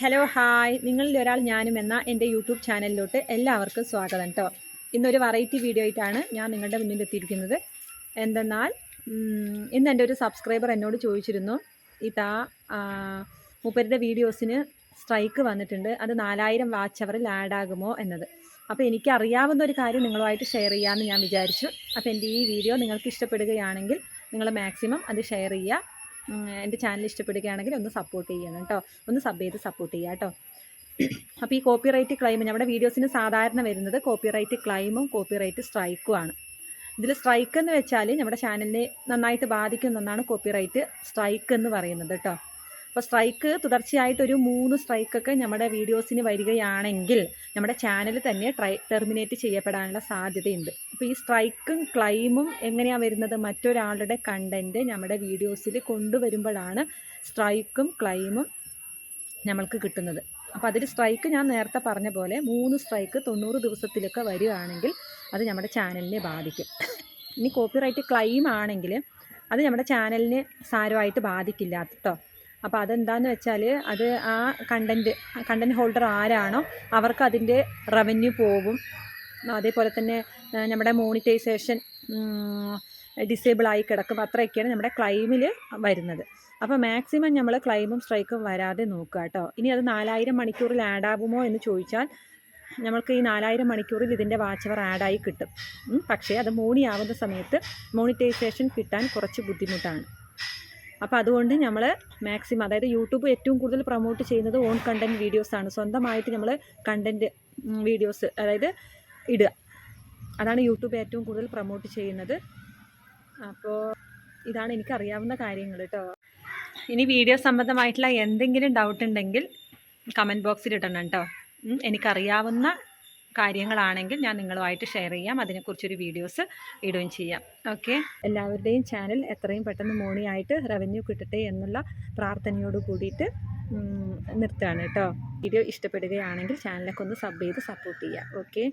Hello hi നിങ്ങളിൽ ഒരാൾ ഞാനും എന്ന എന്റെ യൂട്യൂബ് ചാനലിലോട്ട് എല്ലാവർക്കും സ്വാഗതം കേട്ടോ ഇന്നൊരു വെറൈറ്റി വീഡിയോ ആയിട്ടാണ് ഞാൻ നിങ്ങളുടെ മുന്നിൽ എത്തിയിരിക്കുന്നത്. എന്തെന്നാൽ ഇന്ന് എന്റെ ഒരു സബ്സ്ക്രൈബർ എന്നോട് ചോദിച്ചിരുന്നു. ഇതാ മുപ്പരുടെ വീഡിയോസിന് സ്ട്രൈക്ക് വന്നിട്ടുണ്ട്. അത് നാലായിരം വാച്ച് അവറിൽ ആഡ് ആകുമോ എന്നത്. അപ്പോൾ എനിക്ക് അറിയാവുന്ന ഒരു കാര്യം നിങ്ങളുമായിട്ട് ഷെയർ ചെയ്യാമെന്ന് ഞാൻ വിചാരിച്ചു. അപ്പോൾ എന്റെ ഈ വീഡിയോ നിങ്ങൾക്ക് ഇഷ്ടപ്പെടുകയാണെങ്കിൽ നിങ്ങൾ മാക്സിമം അത് ഷെയർ ചെയ്യുക. എന്റെ ചാനൽ ഇഷ്ടപ്പെടുകയാണെങ്കിൽ ഒന്ന് സപ്പോർട്ട് ചെയ്യണം കേട്ടോ. ഒന്ന് സബ് ചെയ്ത് സപ്പോർട്ട് ചെയ്യുക കേട്ടോ. അപ്പോൾ ഈ കോപ്പിറൈറ്റ് ക്ലൈം നമ്മുടെ വീഡിയോസിന് സാധാരണ വരുന്നത് കോപ്പിറൈറ്റ് ക്ലൈമും കോപ്പിറൈറ്റ് സ്ട്രൈക്കും ആണ്. ഇതിൽ സ്ട്രൈക്ക് എന്ന് വെച്ചാൽ നമ്മുടെ ചാനലിനെ നന്നായിട്ട് ബാധിക്കുന്ന ഒന്നാണ് കോപ്പിറൈറ്റ് സ്ട്രൈക്ക് എന്ന് പറയുന്നത് കേട്ടോ. അപ്പോൾ സ്ട്രൈക്ക് തുടർച്ചയായിട്ട് ഒരു മൂന്ന് സ്ട്രൈക്കൊക്കെ നമ്മുടെ വീഡിയോസിന് വരികയാണെങ്കിൽ നമ്മുടെ ചാനൽ തന്നെ ട്രൈ ടെർമിനേറ്റ് ചെയ്യപ്പെടാനുള്ള സാധ്യതയുണ്ട്. അപ്പോൾ ഈ സ്ട്രൈക്കും ക്ലൈമും എങ്ങനെയാണ് വരുന്നത്? മറ്റൊരാളുടെ കണ്ടന്റ് നമ്മുടെ വീഡിയോസിൽ കൊണ്ടുവരുമ്പോഴാണ് സ്ട്രൈക്കും ക്ലൈമും നമ്മൾക്ക് കിട്ടുന്നത്. അപ്പോൾ അതിൽ സ്ട്രൈക്ക് ഞാൻ നേരത്തെ പറഞ്ഞ പോലെ മൂന്ന് സ്ട്രൈക്ക് തൊണ്ണൂറ് ദിവസത്തിലൊക്കെ വരികയാണെങ്കിൽ അത് നമ്മുടെ ചാനലിനെ ബാധിക്കും. ഇനി കോപ്പിറൈറ്റ് ക്ലെയിം ആണെങ്കിൽ അത് നമ്മുടെ ചാനലിന് സാരമായിട്ട് ബാധിക്കില്ല കേട്ടോ. അപ്പോൾ അതെന്താന്ന് വെച്ചാൽ അത് ആ കണ്ടന്റ് കണ്ടന്റ് ഹോൾഡർ ആരാണോ അവർക്ക് അതിന്റെ റവന്യൂ പോകും. അതേപോലെ തന്നെ നമ്മുടെ മോണിറ്റൈസേഷൻ ഡിസേബിൾ ആയി കിടക്കും. അത്രയൊക്കെയാണ് നമ്മുടെ ക്ലൈമിൽ വരുന്നത്. അപ്പോൾ മാക്സിമം നമ്മൾ ക്ലൈമും സ്ട്രൈക്കും വരാതെ നോക്കുക കേട്ടോ ഇനി അത് നാലായിരം മണിക്കൂറിൽ ആഡ് എന്ന് ചോദിച്ചാൽ നമ്മൾക്ക് ഈ നാലായിരം മണിക്കൂറിൽ ഇതിന്റെ വാച്ചവർ ആഡായി കിട്ടും. പക്ഷേ അത് മോണി ആവുന്ന സമയത്ത് മോണിറ്റൈസേഷൻ കിട്ടാൻ കുറച്ച് ബുദ്ധിമുട്ടാണ്. അപ്പോൾ അതുകൊണ്ട് നമ്മൾ മാക്സിമം അതായത് യൂട്യൂബ് ഏറ്റവും കൂടുതൽ പ്രൊമോട്ട് ചെയ്യുന്നത് ഓൺ കണ്ടന്റ് വീഡിയോസാണ് സ്വന്തമായിട്ട് നമ്മൾ കണ്ടന്റ് വീഡിയോസ് അതായത് ഇടുക. അതാണ് യൂട്യൂബ് ഏറ്റവും കൂടുതൽ പ്രൊമോട്ട് ചെയ്യുന്നത്. അപ്പോൾ ഇതാണ് എനിക്കറിയാവുന്ന കാര്യങ്ങൾ കേട്ടോ ഇനി വീഡിയോ സംബന്ധമായിട്ടുള്ള എന്തെങ്കിലും ഡൗട്ട് ഉണ്ടെങ്കിൽ കമന്റ് ബോക്സിൽ ഇടണം കേട്ടോ എനിക്കറിയാവുന്ന കാര്യങ്ങളാണെങ്കിൽ ഞാൻ നിങ്ങളുമായിട്ട് ഷെയർ ചെയ്യാം. അതിനെക്കുറിച്ചൊരു വീഡിയോസ് ഇടുകയും ചെയ്യാം. ഓക്കെ എല്ലാവരുടെയും ചാനൽ എത്രയും പെട്ടെന്ന് മോണിയായിട്ട് റവന്യൂ കിട്ടട്ടെ എന്നുള്ള പ്രാർത്ഥനയോട് കൂടിയിട്ട് നിർത്തുകയാണ് കേട്ടോ. വീഡിയോ ഇഷ്ടപ്പെടുകയാണെങ്കിൽ ചാനലൊക്കെ ഒന്ന് സബ് ചെയ്ത് സപ്പോർട്ട് ചെയ്യുക. ഓക്കെ